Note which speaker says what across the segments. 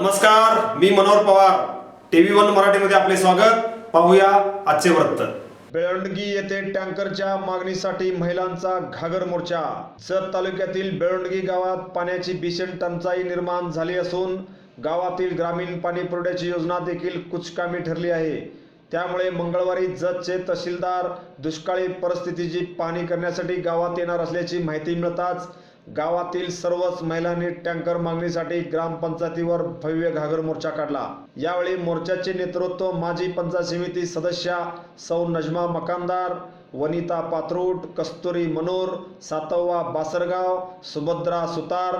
Speaker 1: नमस्कार मी Manohar Pawar. TV one मराठीमध्ये आपले स्वागत. पाहूया आजचे वृत्त.
Speaker 2: बेळंडगी येथे टँकरच्या मागणीसाठी महिलांचा घागर मोर्चा. जत तालुक्यातील बेळंडगी गावात पाण्याची भीषण टंचाई निर्माण झाली असून गावातील ग्रामीण पाणी पुरवठ्याची योजना देखील कुचकामी ठरली आहे. त्यामुळे मंगळवारी जतचे तहसीलदार दुष्काळी परिस्थितीची पाहणी करण्यासाठी गावात येणार असल्याची माहिती मिळताच गावातील सर्वच महिलांनी टँकर मागणीसाठी ग्रामपंचायतीवर भव्य घागर मोर्चा काढला. यावेळी मोर्चाचे नेतृत्व माजी पंचायत समिती सदस्या सौ नजमा मकानदार वनिता पात्रूट कस्तुरी मनोर सातव्वा बासरगाव सुभद्रा सुतार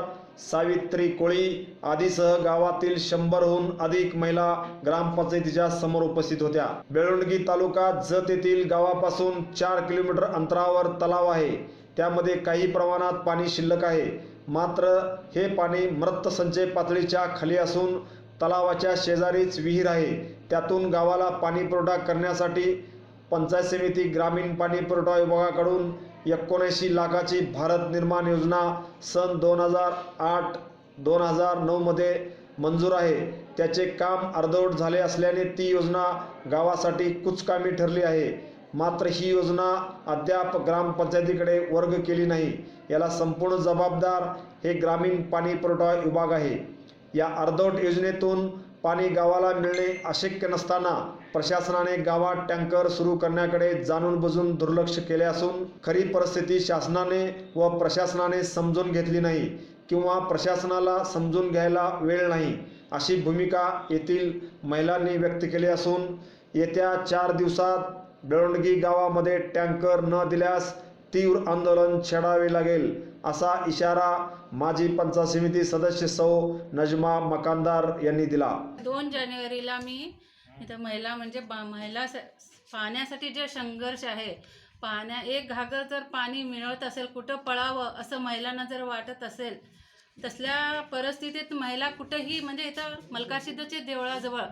Speaker 2: सावित्री कोळी आदीसह गावातील शंभरहून अधिक महिला ग्रामपंचायतीच्या समोर उपस्थित होत्या. बेळुंडगी तालुका जत येथील गावापासून चार किलोमीटर अंतरावर तलाव आहे. त्यामध्ये काही प्रमाणात पाणी शिल्लक आहे. मात्र हे पाणी मृत संचय पातळीच्या खाली असून तलावाच्या शेजारीच विहीर आहे. त्यातून गावाला पाणी पुरवठा करण्यासाठी पंचायत समिती ग्रामीण पाणी पुरवठा विभागाकडून एकोणऐंशी लाखाची भारत निर्माण योजना सन दोन हजार आठ दोन हजार नऊमध्ये मंजूर आहे. त्याचे काम अर्धवट झाले असल्याने ती योजना गावासाठी कुचकामी ठरली आहे. मात्र ही योजना अद्याप ग्रामपंचायतीकडे वर्ग केली नाही. याला संपूर्ण जबाबदार हे ग्रामीण पाणी पुरवठा विभाग आहे. या अर्धवट योजनेतून पाणी गावाला मिळणे अशक्य नसताना प्रशासनाने गावात टँकर सुरू करण्याकडे जाणून बुजून दुर्लक्ष केले असून खरी परिस्थिती शासनाने व प्रशासनाने समजून घेतली नाही किंवा प्रशासनाला समजून घ्यायला वेळ नाही अशी भूमिका येथील महिलांनी व्यक्त केली असून येत्या चार दिवसात बेळुंडगी गावामध्ये टँकर न दिल्यास तीव्र आंदोलन छेडावे लागेल असा इशारा माजी पंचायत समिती सदस्य सौ नजमा मकानदार यांनी दिला.
Speaker 3: दोन जानेवारीला मी इथं महिला म्हणजे महिला पाण्यासाठी जे संघर्ष आहे पाण्या एक घागर जर पाणी मिळत असेल कुठं पळावं असं महिलांना जर वाटत असेल तसल्या परिस्थितीत महिला कुठंही म्हणजे इथं मलकासिद्धचे देवळाजवळ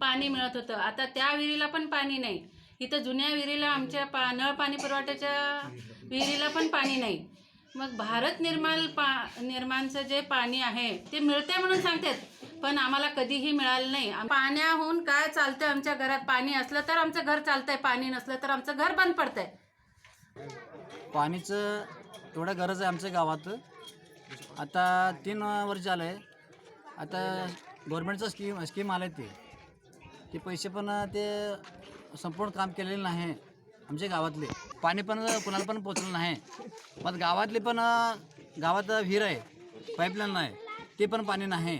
Speaker 3: पाणी मिळत होतं. आता त्या विहिरीला पण पाणी नाही. इथं जुन्या विहिरीला आमच्या पा नळ पाणी पुरवठ्याच्या विहिरीला पण पाणी नाही. मग भारत निर्माण पा निर्माणचं जे पाणी आहे ते मिळते म्हणून सांगतात पण आम्हाला कधीही मिळालं नाही. पाण्याहून काय चालतंय आमच्या घरात? पाणी असलं तर आमचं घर चालतंय पाणी नसलं तर आमचं घर बंद पडतंय.
Speaker 4: पाणीचं थोडं गरज आहे आमच्या गावात. आता तीन वर्ष झालं आहे आता गव्हर्मेंटचं स्कीम स्कीम आलं ते. ते पैसे पण ते संपूर्ण काम केलेले नाही आमच्या गावातले. पाणी पण कुणाला पण पोचलं नाही. मग गावातले पण गावात विहीर आहे पाईपलाईन आहे ते पण पाणी नाही.